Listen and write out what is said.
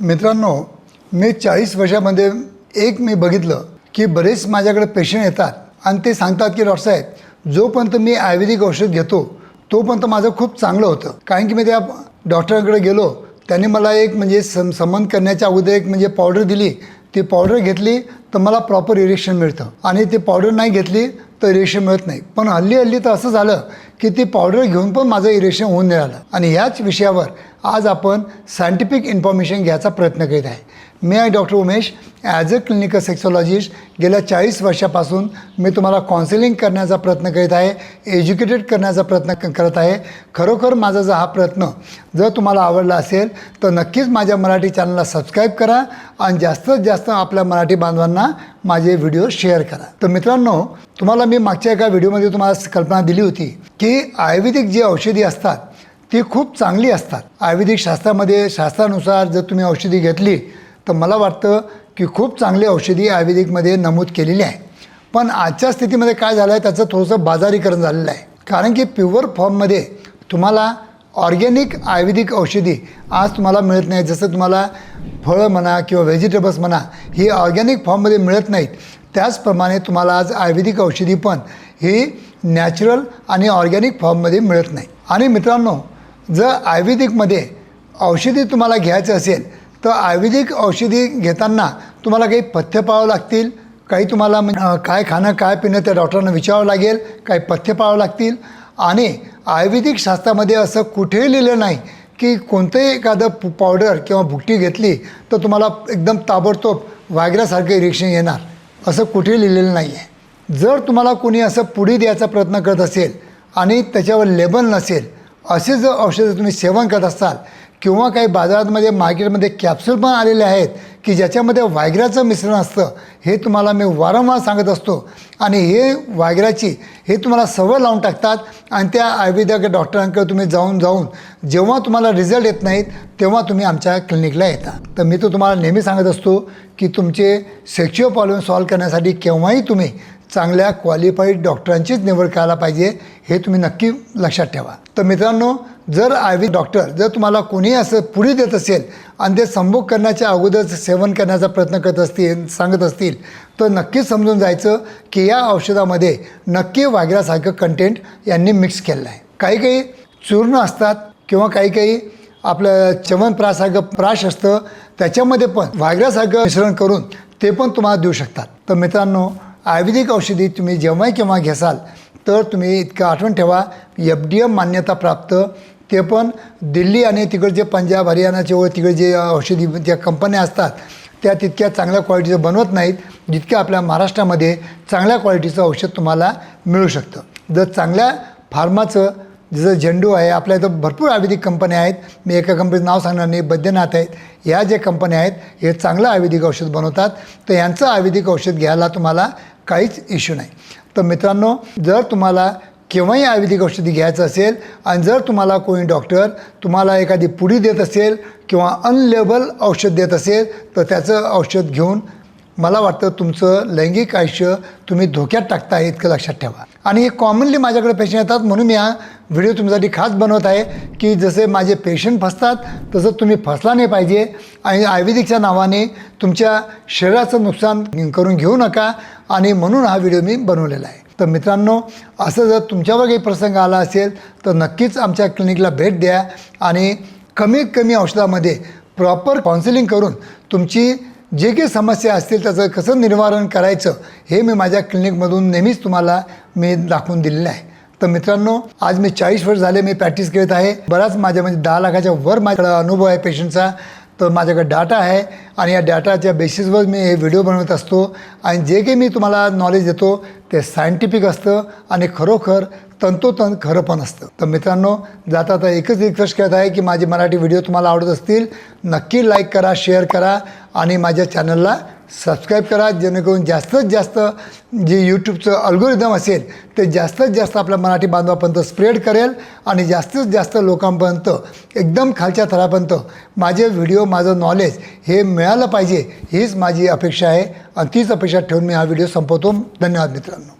मित्रांनो मी चाळीस वर्षामध्ये एक मी बघितलं की बरेच माझ्याकडे पेशंट येतात आणि ते सांगतात की डॉक्टर साहेब जोपर्यंत मी आयुर्वेदिक औषध घेतो तोपर्यंत माझं खूप चांगलं होतं. कारण की मी त्या डॉक्टरांकडे गेलो त्यांनी मला एक म्हणजे सम संबंध करण्याच्या अगोदर एक म्हणजे पावडर दिली. ती पावडर घेतली तर मला प्रॉपर इरेक्शन मिळतं. आणि ती पावडर नाही घेतली तर इरेक्शन मिळत नाही. पण हल्ली हल्ली तर असं झालं की ती पावडर घेऊन पण माझं इरेशन होऊन मिळालं. आणि ह्याच विषयावर आज आपण सायंटिफिक इन्फॉर्मेशन घ्यायचा प्रयत्न करीत आहे. मी आहे doctor Umesh. As a clinical sexologist गेल्या चाळीस वर्षापासून मी तुम्हाला काउन्सिलिंग करण्याचा प्रयत्न करीत आहे एज्युकेटेड करण्याचा प्रयत्न क- करत आहे. खरोखर माझा जर हा प्रयत्न जर तुम्हाला आवडला असेल तर नक्कीच माझ्या मराठी चॅनलला सबस्क्राईब करा आणि जास्तीत जास्त आपल्या मराठी बांधवांना माझे व्हिडिओ शेअर करा. तर मित्रांनो तुम्हाला मी मागच्या एका व्हिडिओमध्ये तुम्हाला कल्पना दिली होती की आयुर्वेदिक जी औषधी असतात ती खूप चांगली असतात. आयुर्वेदिक शास्त्रामध्ये शास्त्रानुसार जर तुम्ही औषधी घेतली तर मला वाटतं की खूप चांगली औषधी आयुर्वेदिकमध्ये नमूद केलेली आहे. पण आजच्या स्थितीमध्ये काय झालं आहे त्याचं थोडंसं बाजारीकरण झालेलं आहे. कारण की प्युअर फॉर्ममध्ये तुम्हाला ऑर्गॅनिक आयुर्वेदिक औषधी आज तुम्हाला मिळत नाही. जसं तुम्हाला फळं म्हणा किंवा व्हेजिटेबल्स म्हणा ही ऑर्गॅनिक फॉर्ममध्ये मिळत नाहीत. त्याचप्रमाणे तुम्हाला आज आयुर्वेदिक औषधी पण ही नॅचरल आणि ऑर्गॅनिक फॉर्ममध्ये मिळत नाही. आणि मित्रांनो जर आयुर्वेदिकमध्ये औषधी तुम्हाला घ्यायचं असेल तर आयुर्वेदिक औषधी घेताना तुम्हाला काही पथ्य पाळावं लागतील काही तुम्हाला काय खाणं काय पिणं त्या डॉक्टरांना विचारावं लागेल काही पथ्य पाळावं लागतील. आणि आयुर्वेदिक शास्त्रामध्ये असं कुठेही लिहिलं नाही की कोणतंही एखादं पु- पावडर किंवा भुकटी घेतली तर तुम्हाला एकदम ताबडतोब वायग्रासारखं इरेक्शन येणार. असं कुठेही लिहिलेलं नाही आहे जर तुम्हाला कोणी असं पुढे द्यायचा प्रयत्न करत असेल आणि त्याच्यावर लेबल नसेल असे जर औषधं तुम्ही सेवन करत असाल किंवा काही बाजारामध्ये मार्केटमध्ये कॅप्सूल पण आलेले आहेत की ज्याच्यामध्ये वायग्राचं मिश्रण असतं हे तुम्हाला मी वारंवार सांगत असतो. आणि हे वायग्राची हे तुम्हाला सवय लावून टाकतात आणि त्या आयुर्वेदिक डॉक्टरांकडे तुम्ही जाऊन जाऊन जेव्हा तुम्हाला रिझल्ट येत नाहीत तेव्हा तुम्ही आमच्या क्लिनिकला येता. तर मी तो तुम्हाला नेहमी सांगत असतो की तुमचे सेक्च्युअल प्रॉब्लेम सॉल्व्ह करण्यासाठी केव्हाही तुम्ही चांगल्या क्वालिफाईड डॉक्टरांचीच निवड करायला पाहिजे हे तुम्ही नक्की लक्षात ठेवा. तर मित्रांनो जर आयुर्वेद डॉक्टर जर तुम्हाला कोणी असं पुढे देत असेल आणि ते संभोग करण्याच्या अगोदरच सेवन करण्याचा प्रयत्न करत असतील सांगत असतील तर नक्कीच समजून जायचं की या औषधामध्ये नक्की वागरासारखं कंटेंट यांनी मिक्स केलेलं आहे. काही काही चूर्ण असतात किंवा काही काही आपलं चमनप्रासारखं प्राश असतं त्याच्यामध्ये पण वागरासारखं मिश्रण करून ते पण तुम्हाला देऊ शकतात. तर मित्रांनो आयुर्वेदिक औषधी तुम्ही जेव्हा केव्हा घेसाल तर तुम्ही इतकं आठवण ठेवा. एफ डी एम मान्यताप्राप्त. ते पण दिल्ली आणि तिकडचे पंजाब हरियाणाचे व तिकडे जे औषधी ज्या कंपन्या असतात त्या तितक्या चांगल्या क्वालिटीचं बनवत नाहीत जितक्या आपल्या महाराष्ट्रामध्ये चांगल्या क्वालिटीचं औषध तुम्हाला मिळू शकतं. जर चांगल्या फार्माचं जसं झेंडू आहे आपल्या इथं भरपूर आयुर्वेदिक कंपन्या आहेत. मी एका कंपनीचं नाव सांगणार नाही बैद्यनाथ आहेत. ह्या ज्या कंपन्या आहेत हे चांगलं आयुर्वेदिक औषध बनवतात. तर यांचं आयुर्वेदिक औषध घ्यायला तुम्हाला काहीच इश्यू नाही. तर मित्रांनो जर तुम्हाला केव्हाही आयुर्वेदिक औषधी घ्यायचं असेल आणि जर तुम्हाला कोणी डॉक्टर तुम्हाला एखादी पुडी देत असेल किंवा अनलेबल औषध देत असेल तर त्याचं औषध घेऊन मला वाटतं तुमचं लैंगिक आयुष्य तुम्ही धोक्यात टाकता इतकं लक्षात ठेवा. आणि हे कॉमनली माझ्याकडे पेशंट येतात म्हणून मी हा व्हिडिओ तुमच्यासाठी खास बनवत आहे की जसे माझे पेशंट फसतात तसं तुम्ही फसला नाही पाहिजे. आणि आयुर्वेदिकच्या नावाने तुमच्या शरीराचं नुकसान करून घेऊ नका आणि म्हणून हा व्हिडिओ मी बनवलेला आहे. तर मित्रांनो असं जर तुमच्यावर काही प्रसंग आला असेल तर नक्कीच आमच्या क्लिनिकला भेट द्या आणि कमीत कमी औषधामध्ये प्रॉपर काउन्सिलिंग करून तुमची जे काही समस्या असतील त्याचं कसं निवारण करायचं हे मी माझ्या क्लिनिकमधून नेहमीच तुम्हाला मी दाखवून दिलेलं आहे. तर मित्रांनो आज मी चाळीस वर्ष झाले मी प्रॅक्टिस करत आहे. बराच माझ्या म्हणजे दहा लाखाच्या वर माझ्याकडे अनुभव आहे पेशंटचा तर माझ्याकडे डाटा आहे आणि या डाटाच्या बेसिसवर मी हे व्हिडिओ बनवत असतो. आणि जे काही मी तुम्हाला नॉलेज देतो ते सायंटिफिक असतं आणि खरोखर तंतोतंत खरं पण असतं. तर मित्रांनो जाता आता एकच रिक्वेस्ट करत आहे की माझे मराठी व्हिडिओ तुम्हाला आवडत असतील नक्की लाईक करा शेअर करा आणि माझ्या चॅनलला सबस्क्राईब करा जेणेकरून जास्तीत जास्त जे यूट्यूबचं अल्गोरिदम असेल ते जास्तीत जास्त आपल्या मराठी बांधवापर्यंत स्प्रेड करेल आणि जास्तीत जास्त लोकांपर्यंत एकदम खालच्या थरापर्यंत माझे व्हिडिओ माझं नॉलेज हे मिळालं पाहिजे हीच माझी अपेक्षा आहे. आणि तीच अपेक्षा ठेवून मी हा व्हिडिओ संपवतो. धन्यवाद मित्रांनो.